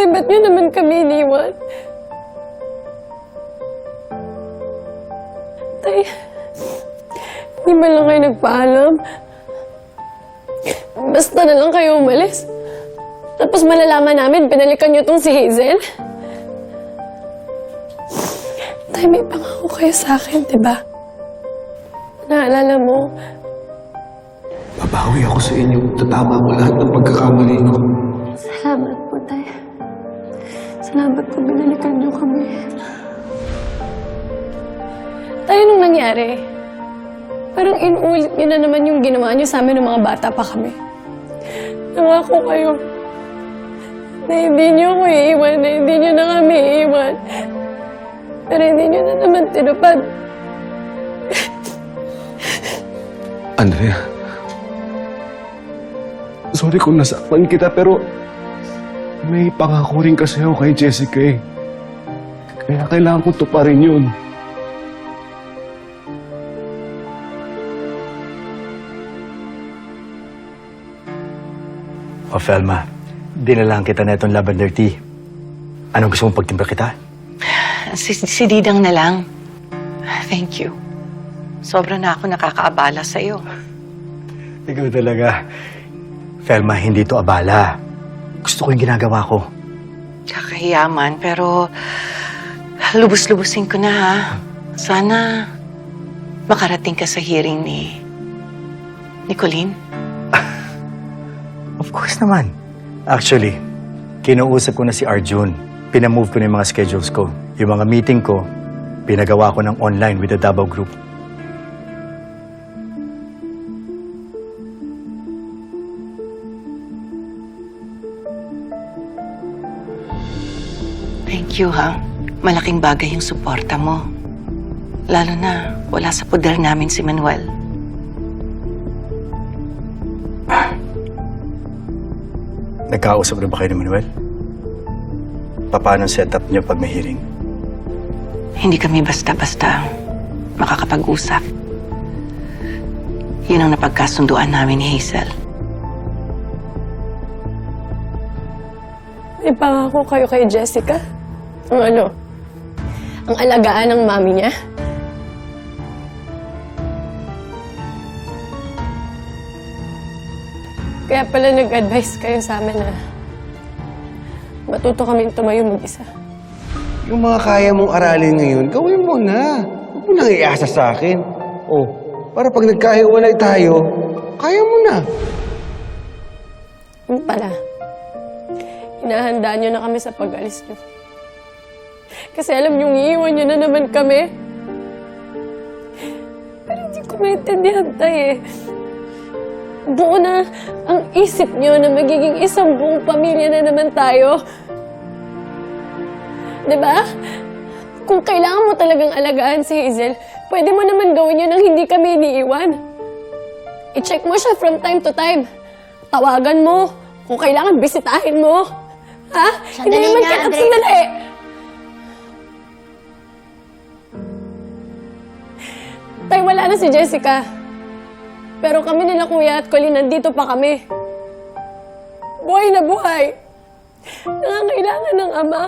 Tay, ba't niyo naman kami iniwan? Tay, hindi ba lang kayo nagpaalam? Basta na lang kayo umalis. Tapos malalaman namin, pinalikan niyo tong si Hazel. Tay, may pangako kayo sa akin, di ba? Naalala mo, Babawi ako sa inyo. Tatama ko lahat ng pagkakamali ko. Salamat. Salamat po, binalikan niyo kami. Tayo nung nangyari, parang inuulit niyo na naman yung ginawa niyo sa amin ng mga bata pa kami. Nangako kayo na hindi niyo ako iiwan, na hindi niyo na kami iiwan. Pero hindi niyo na naman tinupad. Andrea. Sorry kung nasaktan kita, pero may pangako rin kasi ako kay Jessica eh. Kaya kailangan ko tuparin yun. O Felma, dinalang kita na itong lavender tea. Anong gusto mong pagtimpla kita? Si, si Didang na lang. Thank you. Sobra na ako nakakaabala sa'yo. Ikaw talaga. Felma, hindi to abala. Gusto ko yung ginagawa ko. Kakahiyaman, pero lubos-lubusin ko na ha. Sana makarating ka sa hearing ni ni Colleen. Of course naman. Actually, kinuusap ko na si Arjun. Pinamove ko na yung mga schedules ko. Yung mga meeting ko, pinagawa ko ng online with the Davao Group. Thank you ha. Malaking bagay yung suporta mo. Lalo na wala sa poder namin si Manuel. Nagkausap na ba kayo ni Manuel? Paano ang setup niyo pag may hearing? Hindi kami basta-basta makakapag-usap. Yun ang napagkasunduan namin ni Hazel. May pangako kayo kay Jessica? Ang ano? Ang alagaan ng mami niya? Kaya pala nag-advise kayo sa amin na matuto kaming tumayo mag-isa. Yung mga kaya mong aralin ngayon, gawin mo na. Huwag mo nang iasa sa akin. Oh, para pag nagkahiwalay tayo, kaya mo na. Yun pala. Hinahanda niyo na kami sa pag-alis niyo. Kasi alam niyo, iiwan niyo na naman kami. Pero hindi ko maintindihan tayo eh. Buo na ang isip niyo na magiging isang buong pamilya na naman tayo. ba? Kung kailangan mo talagang alagaan si Hazel, pwede mo naman gawin yun nang hindi kami iniiwan. I-check mo siya from time to time. Tawagan mo. Kung kailangan, bisitahin mo. Ha? Sandali hindi naman nga, kita Andre. sandali. Tay, wala na si Jessica. Pero kami nila kuya at Colleen, nandito pa kami. Buhay na buhay. Nangangailangan ng ama.